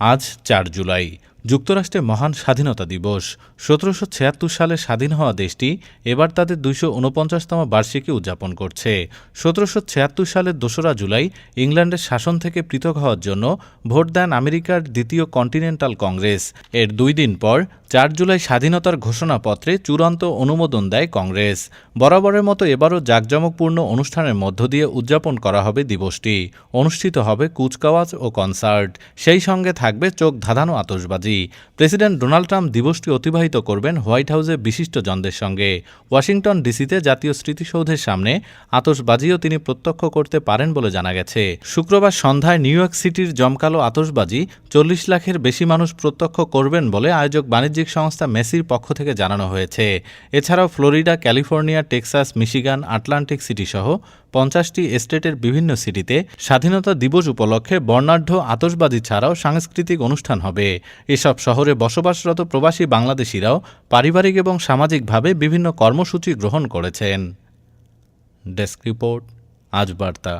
আজ চার জুলাই। যুক্তরাষ্ট্রে মহান স্বাধীনতা দিবস। সতেরোশো ছিয়াত্তর সালে স্বাধীন হওয়া দেশটি এবার তাদের দুইশো উনপঞ্চাশতম বার্ষিকী উদযাপন করছে। সতেরোশো ছিয়াত্তর সালের দোসরা জুলাই ইংল্যান্ডের শাসন থেকে পৃথক হওয়ার জন্য ভোট দেন আমেরিকার দ্বিতীয় কন্টিনেন্টাল কংগ্রেস। এর দুই দিন পর চার জুলাই স্বাধীনতার ঘোষণাপত্রে চূড়ান্ত অনুমোদন দেয় কংগ্রেস। বরাবরের মতো এবারও জাঁকজমকপূর্ণ অনুষ্ঠানের মধ্য দিয়ে উদযাপন করা হবে দিবসটি। অনুষ্ঠিত হবে কুচকাওয়াজ ও কনসার্ট। সেই সঙ্গে থাকবে চোখ ধাঁধানো আতশবাজি। প্রেসিডেন্ট ডোনাল্ড ট্রাম্প দিবসটি অতিবাহিত করবেন হোয়াইট হাউসে বিশিষ্টজনদের সঙ্গে। ওয়াশিংটন ডিসিতে জাতীয় স্মৃতিসৌধের সামনে আতসবাজিও তিনি প্রত্যক্ষ করতে পারেন বলে জানা গেছে। শুক্রবার সন্ধ্যায় নিউ ইয়র্ক সিটির জমকালো আতসবাজি চল্লিশ লাখের বেশি মানুষ প্রত্যক্ষ করবেন বলে আয়োজক বাণিজ্যিক সংস্থা মেসির পক্ষ থেকে জানানো হয়েছে। এছাড়াও Florida, California, Texas, Michigan, Atlantic City সহ পঞ্চাশটি স্টেটের বিভিন্ন সিটিতে স্বাধীনতা দিবস উপলক্ষে বর্ণাঢ্য আতশবাজি ছাড়াও সাংস্কৃতিক অনুষ্ঠান হবে। এসব শহরে বসবাসরত প্রবাসী বাংলাদেশিরাও পারিবারিক এবং সামাজিকভাবে বিভিন্ন কর্মসূচি গ্রহণ করেছেন। ডেস্ক রিপোর্ট, আজ বার্তা।